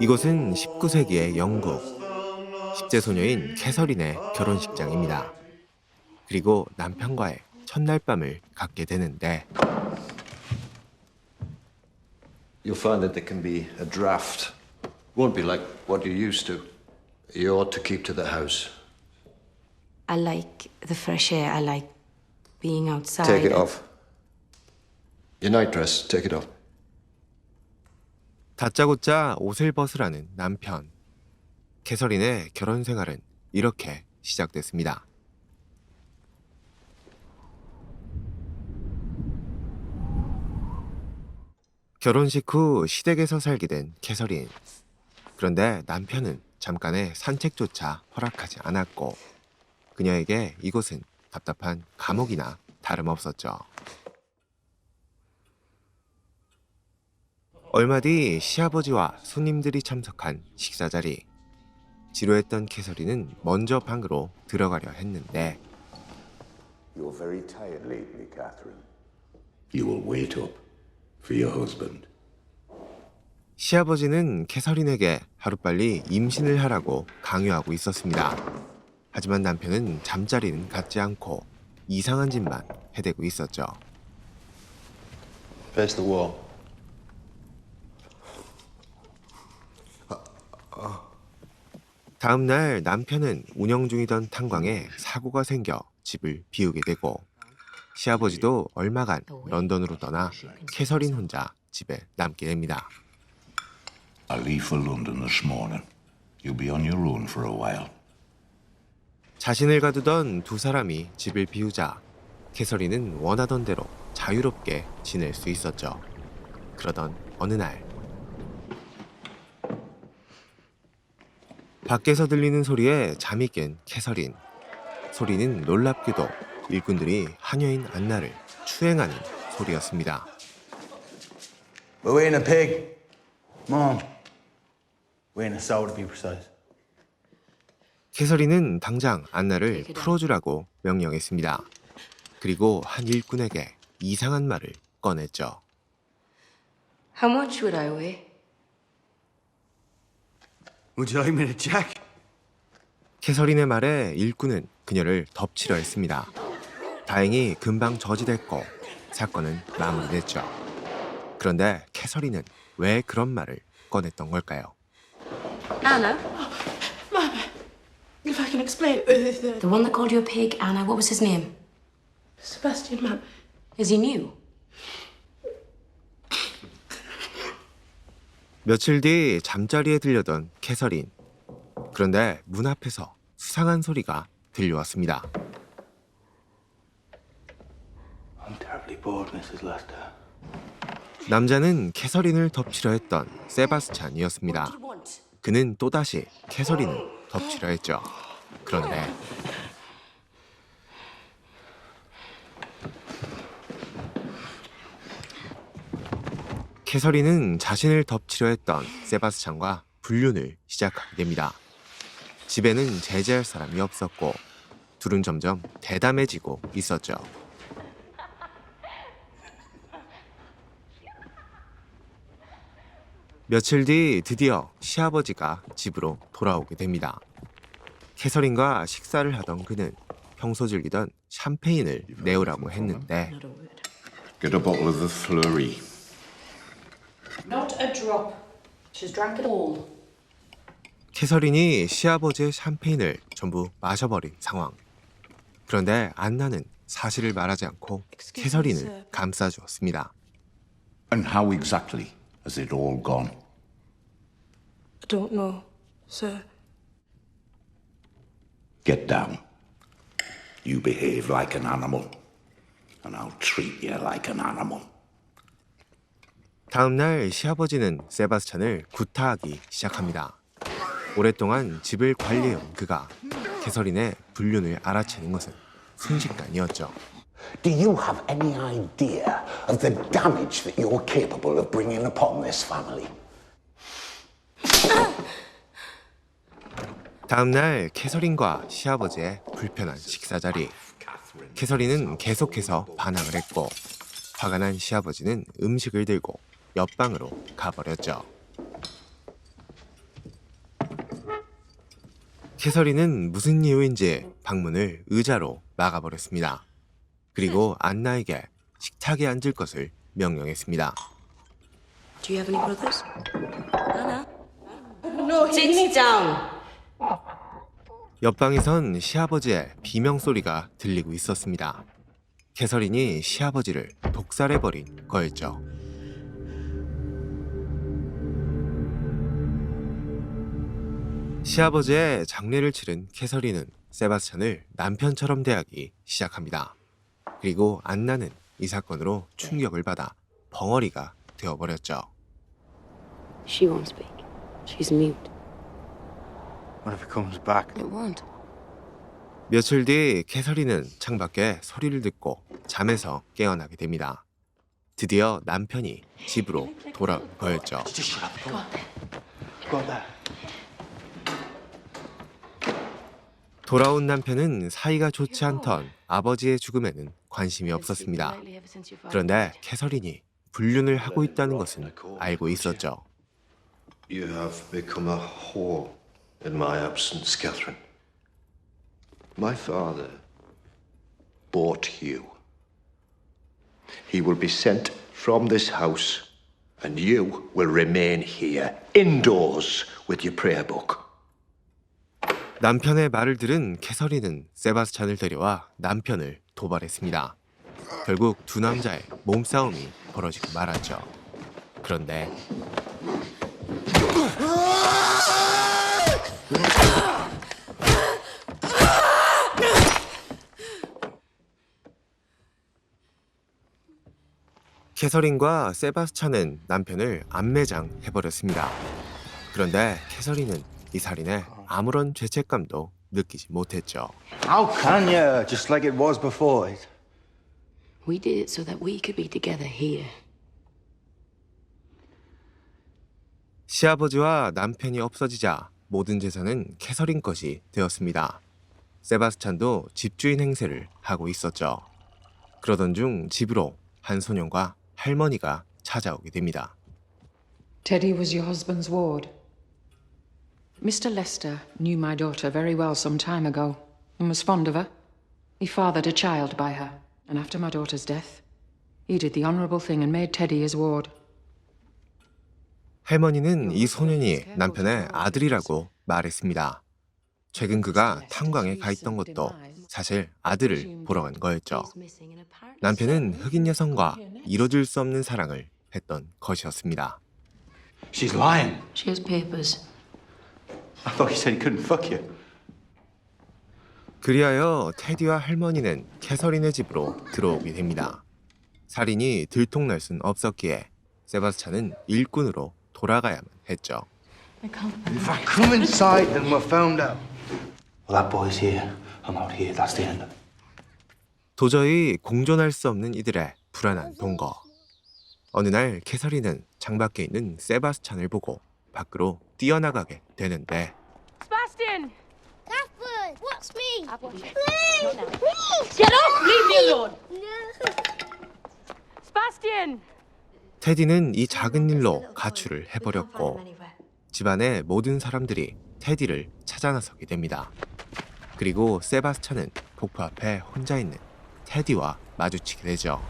이곳은 19세기의 영국 10대 소녀인 캐서린의 결혼식장입니다. 그리고 남편과의 첫날 밤을 갖게 되는데 You'll find that there can be a draft. Won't be like what you're used to. You ought to keep to the house. I like the fresh air. I like being outside. Take it off. Your nightdress, take it off. 다짜고짜 옷을 벗으라는 남편. 캐서린의 결혼 생활은 이렇게 시작됐습니다. 결혼식 후 시댁에서 살게 된 캐서린. 그런데 남편은 잠깐의 산책조차 허락하지 않았고 그녀에게 이곳은 답답한 감옥이나 다름없었죠. 얼마 뒤 시아버지와 손님들이 참석한 식사 자리. 지루했던 캐서린은 먼저 방으로 들어가려 했는데 You're very tired lately, Catherine. You will wait up for your husband. 시아버지는 캐서린에게 하루빨리 임신을 하라고 강요하고 있었습니다. 하지만 남편은 잠자리는 갖지 않고 이상한 짓만 해대고 있었죠. Face the wall. 다음 날 남편은 운영 중이던 탄광에 사고가 생겨 집을 비우게 되고 시아버지도 얼마간 런던으로 떠나 캐서린 혼자 집에 남게 됩니다. I leave for London this morning. You'll be on your own for a while. 자신을 가두던 두 사람이 집을 비우자 캐서린은 원하던 대로 자유롭게 지낼 수 있었죠. 그러던 어느 날 밖에서 들리는 소리에 잠이 깬 캐서린. 소리는 놀랍게도 일꾼들이 하녀인 안나를 추행하는 소리였습니다. We're waiting a pig. Mom. Waiting a sow to be precise. 캐서린은 당장 안나를 풀어주라고 명령했습니다. 그리고 한 일꾼에게 이상한 말을 꺼냈죠. How much would I weigh? Would you like me to check? 캐서린의 말에 일꾼은 그녀를 덮치려 했습니다. 다행히 금방 저지됐고 사건은 마무리됐죠. 그런데 캐서린은 왜 그런 말을 꺼냈던 걸까요? Anna? If I can explain, uh, the one that called you a pig, Anna, what was his name? Sebastian man. Is he new? 며칠 뒤 잠자리에 들려던 캐서린. 그런데 문 앞에서 수상한 소리가 들려왔습니다. I'm terribly bored, Mrs. Lester. 남자는 캐서린을 덮치려 했던 세바스찬이었습니다. 그는 또다시 캐서린을 덮치려 했죠. 그런데 캐서린은 자신을 덮치려 했던 세바스찬과 불륜을 시작하게 됩니다. 집에는 제재할 사람이 없었고 둘은 점점 대담해지고 있었죠. 며칠 뒤 드디어 시아버지가 집으로 돌아오게 됩니다. 캐서린과 식사를 하던 그는 평소 즐기던 샴페인을 내오라고 했는데. Get a bottle of the Fleury. A drop. She's drank it all. 캐서린이 시아버지의 샴페인을 전부 마셔버린 상황. 그런데 안나는 사실을 말하지 않고 캐서린을 감싸주었습니다. And how exactly has it all gone? I don't know, sir. Get down. You behave like an animal, and I'll treat you like an animal. 다음 날 시아버지는 세바스찬을 구타하기 시작합니다. 오랫동안 집을 관리해온 그가 캐서린의 불륜을 알아채는 것은 순식간이었죠. Do you have any idea of the damage that you're capable of bringing upon this family? 다음 날 캐서린과 시아버지의 불편한 식사 자리. 캐서린은 계속해서 반항을 했고 화가 난 시아버지는 음식을 들고 옆방으로 가버렸죠. 캐서린은 무슨 이유인지 방문을 의자로 막아버렸습니다. 그리고 안나에게 식탁에 앉을 것을 명령했습니다. Do you have any brothers? Anna? No, sit down. 옆방에선 시아버지의 비명 소리가 들리고 있었습니다. 캐서린이 시아버지를 독살해버린 거였죠. 시아버지의 장례를 치른 캐서린은 세바스찬을 남편처럼 대하기 시작합니다. 그리고 안나는 이 사건으로 충격을 받아 벙어리가 되어버렸죠. She won't speak. She's mute. What if it comes back? It won't. 며칠 뒤 캐서린은 창밖에 소리를 듣고 잠에서 깨어나게 됩니다. 드디어 남편이 집으로 돌아온 거였죠. Just shut up. Go on. Go on there. 돌아온 남편은 사이가 좋지 않던 아버지의 죽음에는 관심이 없었습니다. 그런데 캐서린이 불륜을 하고 있다는 것은 알고 있었죠. You have become a whore in my absence, Catherine. My father bought you. He will be sent from this house, and you will remain here, indoors, with your prayer book. 남편의 말을 들은 캐서린은 세바스찬을 데려와 남편을 도발했습니다. 결국 두 남자의 몸싸움이 벌어지고 말았죠. 그런데 캐서린과 세바스찬은 남편을 안매장 해버렸습니다. 그런데 캐서린은 이 살인에 아무런 죄책감도 느끼지 못했죠. How can you? Just like it was before. We did it so that we could be together here. 시아버지와 남편이 없어지자 모든 재산은 캐서린 것이 되었습니다. 세바스찬도 집주인 행세를 하고 있었죠. 그러던 중 집으로 한 소년과 할머니가 찾아오게 됩니다. Teddy was your husband's ward. Mr. Lester knew my daughter very well some time ago and was fond of her. He fathered a child by her, and after my daughter's death, he did the honourable thing and made Teddy his ward. 할머니는 이 소년이 남편의 아들이라고 말했습니다. 최근 그가 탄광에 가 있던 것도 사실 아들을 보러 간 거였죠. 남편은 흑인 여성과 이뤄질 수 없는 사랑을 했던 것이었습니다. She's lying. She has papers. I thought he said he couldn't fuck you. 그리하여 테디와 할머니는 캐서린의 집으로 들어오게 됩니다. 살인이 들통날 순 없었기에 세바스찬은 일꾼으로 돌아가야만 했죠. If I come inside, then we're found out. Well, that boy's here. I'm out here. That's the end. 도저히 공존할 수 없는 이들의 불안한 동거. 어느 날 캐서린은 창밖에 있는 세바스찬을 보고 밖으로 뛰어나가게 되는데 Sebastian! Catherine, watch me. Please, Please! Get off! Leave me alone! Sebastian! 테디는 이 작은 일로 가출을 해버렸고 집안의 모든 사람들이 테디를 찾아 나서게 됩니다. 그리고 세바스찬은 폭포 앞에 혼자 있는 테디와 마주치게 되죠.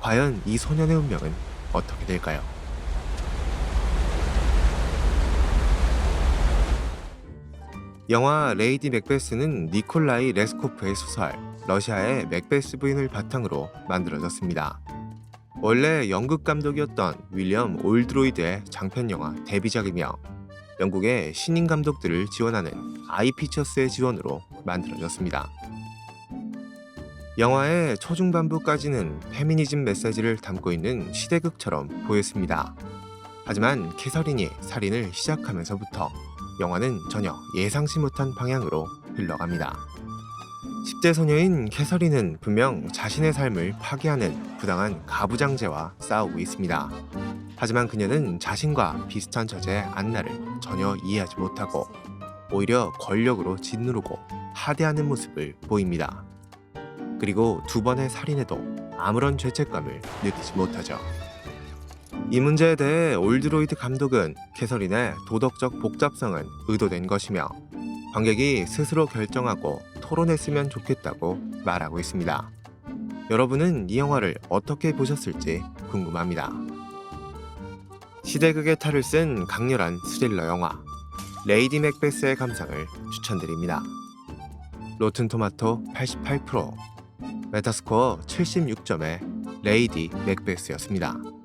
과연 이 소년의 운명은 어떻게 될까요? 영화 레이디 맥베스는 니콜라이 레스코프의 소설 러시아의 맥베스 부인을 바탕으로 만들어졌습니다. 원래 연극 감독이었던 윌리엄 올드로이드의 장편 영화 데뷔작이며 영국의 신인 감독들을 지원하는 아이피처스의 지원으로 만들어졌습니다. 영화의 초중반부까지는 페미니즘 메시지를 담고 있는 시대극처럼 보였습니다. 하지만 캐서린이 살인을 시작하면서부터 영화는 전혀 예상치 못한 방향으로 흘러갑니다. 10대 소녀인 캐서린은 분명 자신의 삶을 파괴하는 부당한 가부장제와 싸우고 있습니다. 하지만 그녀는 자신과 비슷한 처지의 안나를 전혀 이해하지 못하고 오히려 권력으로 짓누르고 하대하는 모습을 보입니다. 그리고 두 번의 살인에도 아무런 죄책감을 느끼지 못하죠. 이 문제에 대해 올드로이드 감독은 캐서린의 도덕적 복잡성은 의도된 것이며 관객이 스스로 결정하고 토론했으면 좋겠다고 말하고 있습니다. 여러분은 이 영화를 어떻게 보셨을지 궁금합니다. 시대극의 탈을 쓴 강렬한 스릴러 영화 레이디 맥베스의 감상을 추천드립니다. 로튼 토마토 88%, 메타스코어 76점의 레이디 맥베스였습니다.